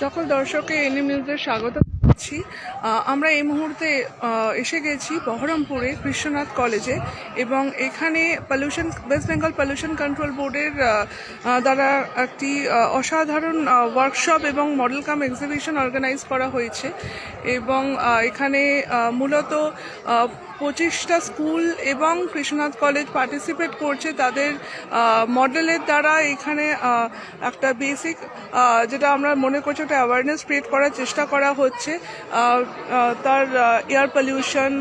সকল দর্শককে এনএম নিউজে স্বাগত করছি আমরা এই মুহূর্তে এসে গেছি বহরমপুরে কৃষ্ণনাথ কলেজে এবং এখানে pollution West Bengal pollution control বোর্ডের দ্বারা একটি অসাধারণ ওয়ার্কশপ এবং মডেল কাম এক্সিবিশন অর্গানাইজ করা হয়েছে এবং এখানে মূলত পঁচিশটা স্কুল এবং কৃষ্ণনাথ কলেজ পার্টিসিপেট করছে তাদের মডেলের দ্বারা। এখানে একটা বেসিক যেটা আমরা মনে করছি একটা অ্যাওয়ারনেস ক্রিয়েট করার চেষ্টা করা হচ্ছে। তার এয়ার পলিউশন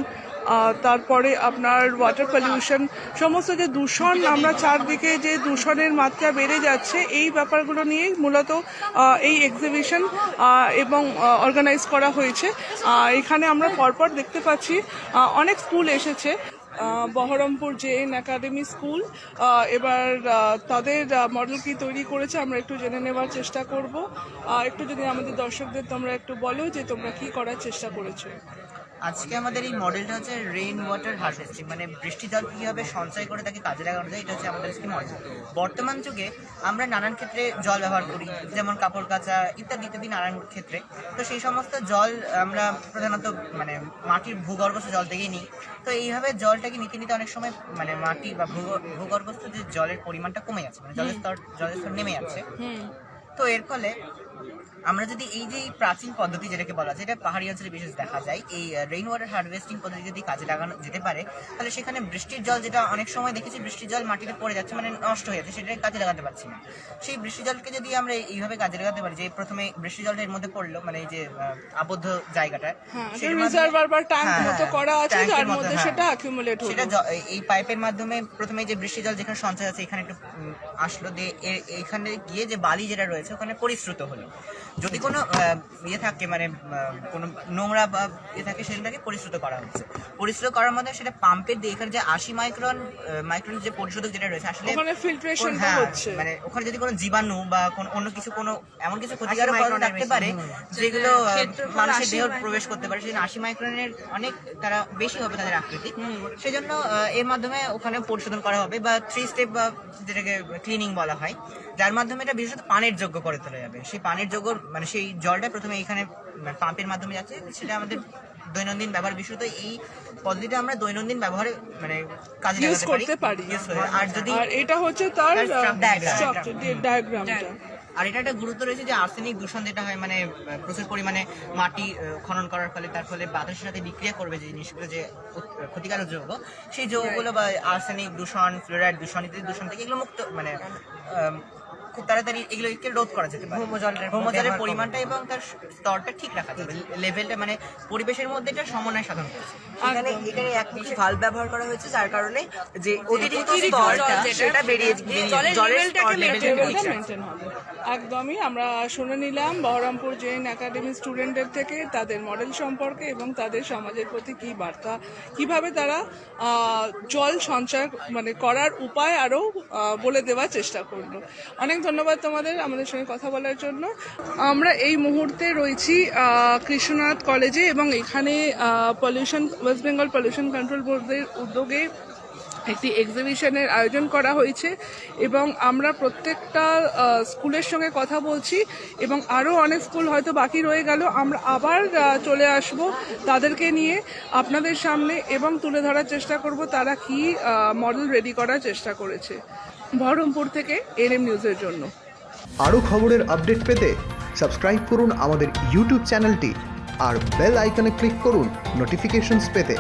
তারপরে আপনার ওয়াটার পলিউশন সমস্ত যে দূষণ, আমরা চারদিকে যে দূষণের মাত্রা বেড়ে যাচ্ছে, এই ব্যাপারগুলো নিয়েই মূলত এই এক্সিবিশন এবং অর্গানাইজ করা হয়েছে। এখানে আমরা পরপর দেখতে পাচ্ছি অনেক স্কুল এসেছে। বহরমপুর জেএন একাডেমি স্কুল এবার তাদের মডেল কি তৈরি করেছে, আমরা একটু জেনে নেওয়ার চেষ্টা করব। একটু যদি আমাদের দর্শকদের তোমরা একটু বলো যে তোমরা কি করার চেষ্টা করেছ। আজকে আমাদের এই মডেলটা হচ্ছে রেইন ওয়াটার হারভেস্টিং মানে বৃষ্টি জল কীভাবে সঞ্চয় করে তাকে কাজে লাগানো যায় এটা হচ্ছে আমাদের আজকে মডেল বর্তমান যুগে আমরা নানান ক্ষেত্রে জল ব্যবহার করি যেমন কাপড় কাচা ইত্যাদি ইত্যাদি নানান ক্ষেত্রে। তো সেই সমস্ত জল আমরা প্রধানত মানে মাটির ভূগর্ভস্থ জল থেকেই নিই। তো এইভাবে জলটাকে নিতে নিতে অনেক সময় মানে মাটি বা ভূগ- ভূগর্ভস্থ যে জলের পরিমাণটা কমে যাচ্ছে মানে জলের স্তর জলের স্তর নেমে যাচ্ছে। তো এর ফলে আমরা যদি এই যে প্রাচীন পদ্ধতি যেটাকে বলা যায় এটা পাহাড়ি অঞ্চলে বিশেষ দেখা যায় এই রেইন ওয়াটার হারভেস্টিং পদ্ধতি যদি কাজে লাগানো যেতে পারে তাহলে সেখানে বৃষ্টির জল যেটা অনেক সময় দেখেছি বৃষ্টির জল মাটিতে পড়ে যাচ্ছে মানে নষ্ট হয়ে যাচ্ছে সেটাকে কাজে লাগাতে পারছি না। সেই বৃষ্টির জলকে যদি আমরা এইভাবে কাজে লাগাতে পারি যে প্রথমে বৃষ্টির জলটা এর মধ্যে পড়ল মানে এই যে আবদ্ধ জায়গাটা হ্যাঁ হ্যাঁ, হ্যাঁ, করা আছে ট্যাঙ্কের মধ্যে। সেটা এই পাইপের মাধ্যমে প্রথমে যে বৃষ্টি জল যেখানে সঞ্চয় আছে এখানে একটু আসলো দিয়ে এখানে গিয়ে যে বালি যেটা রয়েছে ওখানে পরিশ্রুত হলো। যদি কোনো ইয়ে থাকে মানে কোনো নোংরা বা ইয়ে থাকে সেটাকে পরিশ্রুত করা হচ্ছে। পরিশ্রুত করার মধ্যে সেটা পাম্পের দিয়ে এখানে যে আশি মাইক্রন মাইক্রন যে পরিশোধক যেটা রয়েছে আসলে ওখানে ফিল্ট্রেশনটা হ্যাঁ, হচ্ছে। মানে ওখানে যদি কোনো জীবাণু বা কোনো অন্য কিছু কোনো এমন কিছু ক্ষতিকারক পদার্থ থাকতে পারে যেগুলো মানুষের দেহ প্রবেশ করতে পারে সেই আশি মাইক্রনের অনেক তারা বেশি হবে তাদের আকৃতি। সেজন্য এর মাধ্যমে ওখানে পরিশোধন করা হবে বা থ্রি স্টেপ বা যেটাকে ক্লিনিং বলা হয় যার মাধ্যমে এটা বিশেষত পানের যোগ্য করে তোলা যাবে। সেই পানের যোগ্য মানে সেই জলটা প্রথমে এখানে পাম্পের মাধ্যমে যাচ্ছে সেটা আমাদের দৈনন্দিন ব্যবহার বিশেষত এই পদ্ধতিটা আমরা দৈনন্দিন ব্যবহারে মানে কাজে ইউজ লাগাতে করতে পারি আর যদি আর এটা হচ্ছে তার ডায়াগ্রামটা আর এটা একটা গুরুত্ব রয়েছে যে আর্সেনিক দূষণ যেটা হয় মানে প্রচুর পরিমাণে মাটি খনন করার ফলে তার ফলে বাতাসের সাথে বিক্রিয়া করবে যে জিনিসগুলো যে ক্ষতিকারক যৌগ সেই যৌগগুলো বা আর্সেনিক দূষণ ফ্লোরাইড দূষণ ইত্যাদি দূষণ থেকে এগুলো মুক্ত মানে খুব তাড়াতাড়ি এগুলোকে রোধ করা যেতে পারে। ভৌমজলের পরিমাণটা এবং তার স্তরটা ঠিক রাখা যাবে। লেভেলটা মানে পরিবেশের মধ্যে এটা সমন্বয় সাধন করছে। এখানে এখানে একটি ভালো ব্যবহার করা হয়েছে যার কারণে যে অতিরিক্ত স্তরটা সেটা বেরিয়ে বেরিয়ে- জলের জলের স্তর স্তর level maintain টা লেভেলটা ঠিক মেনটেন হবে। একদমই আমরা শুনে নিলাম বহরমপুর জৈন একাডেমি স্টুডেন্টদের থেকে তাদের মডেল সম্পর্কে এবং তাদের সমাজের প্রতি কি বার্তা কীভাবে তারা আহ, জল সঞ্চয় মানে করার উপায় আরও আহ, বলে দেওয়ার চেষ্টা করল। অনেক ধন্যবাদ তোমাদের আমাদের সঙ্গে কথা বলার জন্য। আমরা এই মুহূর্তে রয়েছি কৃষ্ণনাথ কলেজে এবং এখানে pollution West Bengal pollution control বোর্ডের উদ্যোগে একটি এক্সিবিশনের আয়োজন করা হয়েছে এবং আমরা প্রত্যেকটা স্কুলের সঙ্গে কথা বলছি এবং আরও অনেক স্কুল হয়তো বাকি রয়ে গেল। আমরা আবার চলে আসব তাদেরকে নিয়ে আপনাদের সামনে এবং তুলে ধরার চেষ্টা করব তারা কি মডেল রেডি করার চেষ্টা করেছে। বহরমপুর থেকে এনএম নিউজের জন্য। আরও খবরের আপডেট পেতে সাবস্ক্রাইব করুন আমাদের ইউটিউব চ্যানেলটি আর বেল আইকনে ক্লিক করুন নোটিফিকেশনস পেতে।